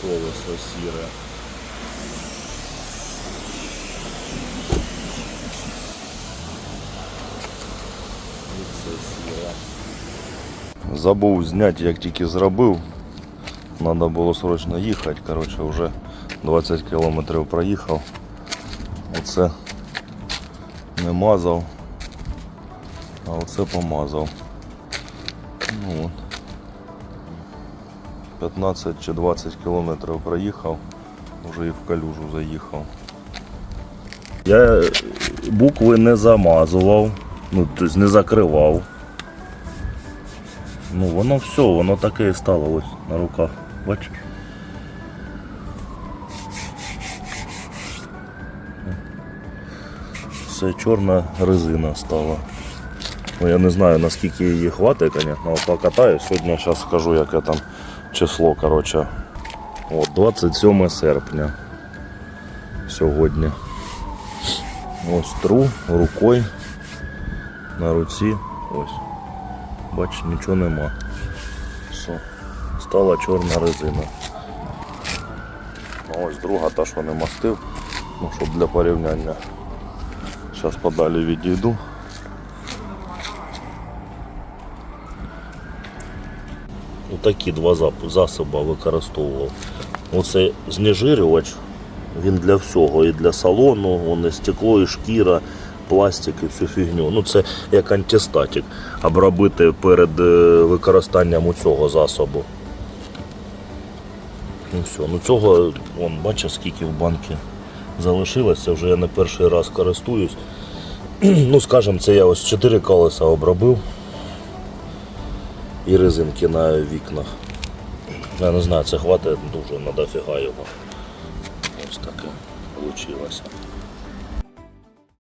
колесо сіре. І це сіре. Забув зняти, як тільки зробив. Треба було срочно їхати. Коротше, вже 20 кілометрів проїхав. Оце не мазав, а оце помазав. Ну, от. 15 чи 20 кілометрів проїхав, вже і в калюжу заїхав. Я букви не замазував, ну, тобто не закривав. Ну, воно все, воно таке і стало ось на руках. Бачиш? Це чорна резина стала. Ну, я не знаю наскільки її хватить, звісно, покатаю. Сьогодні зараз скажу, яке там число. Коротше. От, 27 серпня. Сьогодні. Ось тру рукою на руці. Ось. Бач, нічого нема. Все. Стала чорна резина. Ось друга та, що не мастив. Ну, щоб для порівняння. Зараз подалі відійду. Отакі два засоби використовував. Оце знежирювач, він для всього, і для салону, і стекло, і шкіра, пластик і всю фігню. Ну це як антистатик. Обробити перед е, використанням у цього засобу. Ну все, ну цього, вон, бачиш, скільки в банки залишилося, вже я не перший раз користуюсь. Ну, скажімо, це я ось 4 колеса обробив і резинки на вікнах. Я не знаю, це хватить дуже, на дофіга його. Ось таке вийшло.